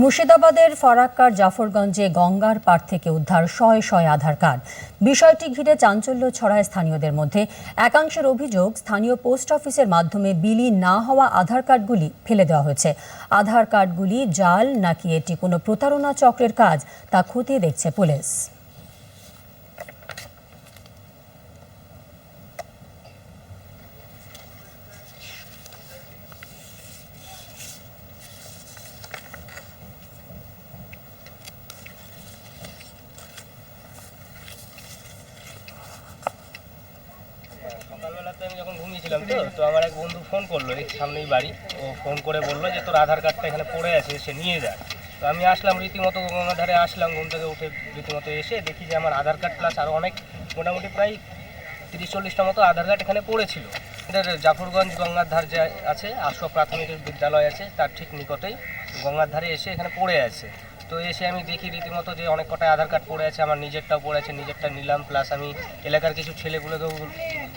মুর্শিদাবাদের ফরাক্কার জাফরগঞ্জে গঙ্গার পার থেকে উদ্ধার শয়ে শয়ে আধার কার্ড। বিষয়টি ঘিরে চাঞ্চল্য ছড়ায় স্থানীয়দের মধ্যে। একাংশের অভিযোগ, স্থানীয় পোস্ট অফিসের মাধ্যমে বিলি না হওয়া আধার কার্ডগুলি ফেলে দেওয়া হয়েছে। আধার কার্ডগুলি জাল নাকি এটি কোনো প্রতারণা চক্রের কাজ তা খতিয়ে দেখছে পুলিশ। সকালবেলাতে আমি যখন ঘুমিয়েছিলাম তো তো আমার এক বন্ধু ফোন করল, এই সামনেই বাড়ি। ও ফোন করে বলল যে, তোর আধার কার্ডটা এখানে পড়ে আছে, সে নিয়ে যা। তো আমি আসলাম, রীতিমতো গঙ্গার ধারে আসলাম, ঘুম থেকে উঠে রীতিমতো এসে দেখি যে, আমার আধার কার্ড প্লাস আরও অনেক, মোটামুটি প্রায় তিরিশ, চল্লিশটা মতো আধার কার্ড এখানে পড়েছিল। জাফরগঞ্জ গঙ্গার ধার যে আছে, আশো প্রাথমিক বিদ্যালয় আছে, তার ঠিক নিকটেই গঙ্গার ধারে এসে এখানে পড়ে আছে। তো এসে আমি দেখি রীতিমতো যে, অনেক কটাই আধার কার্ড পড়ে আছে, আমার নিজেরটাও পড়ে আছে, নিজেরটা নিলাম প্লাস আমি এলাকার কিছু ছেলেগুলোকেও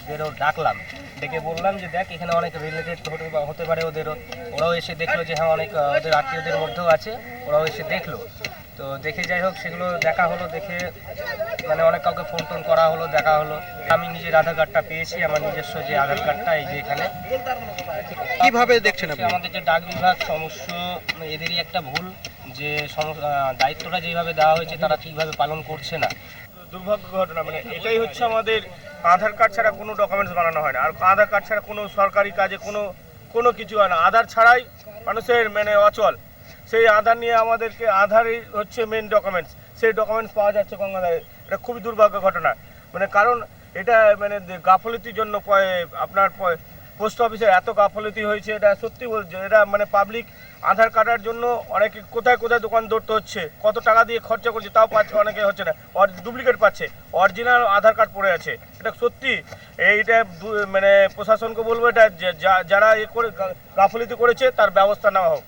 বেরো ডাকলাম। ডেকে বললাম যে দেখ এখানে অনেক রিলেটেড হতে হতে পারে ওদেরও ওরাও এসে দেখল যে হ্যাঁ অনেক ওদের আত্মীয়দের মধ্যেও আছে। ওরাও এসে দেখল। তো দেখে যাই হোক সেগুলো দেখা হলো দেখে মানে অনেক কাউকে ফোন টোন করা হলো দেখা হলো। আমি নিজের আধার কার্ডটা পেয়েছি আমার নিজস্ব যে আধার কার্ডটা এই যে এখানে। কীভাবে দেখছেন আমাদের যে ডাক বিভাগ সমস্য এদেরই একটা ভুল যে দায়িত্বটা যেভাবে দেওয়া হয়েছে তারা ঠিকভাবে পালন করছে না। দুর্ভাগ্য ঘটনা মানে এটাই হচ্ছে আমাদের আধার কার্ড ছাড়া কোনো ডকুমেন্টস বানানো হয় না। আর আধার কার্ড ছাড়া কোনো সরকারি কাজে কোনো কোনো কিছু হয় না। আধার ছাড়াই মানুষের মানে অচল। সেই আধার নিয়ে আমাদেরকে, আধারই হচ্ছে মেন ডকুমেন্টস সেই ডকুমেন্টস পাওয়া যাচ্ছে গঙ্গাধারে। এটা খুবই দুর্ভাগ্য ঘটনা। মানে কারণ এটা মানে গাফলতির জন্য আপনার পোস্ট অফিসে এত গাফলতি হয়েছে, এটা সত্যি বলছে এটা মানে পাবলিক আধার কার্ডের জন্য অনেকে কোথায় কোথায় দোকান ধরতে হচ্ছে, কত টাকা দিয়ে খরচা করছে তাও পাচ্ছে, অনেকে হচ্ছে না ডুপ্লিকেট পাচ্ছে অরিজিনাল আধার কার্ড পড়ে আছে, এটা সত্যি, এইটা মানে প্রশাসনকে বলব এটা যারা এ করে গাফলতি করেছে তার ব্যবস্থা নেওয়া হোক।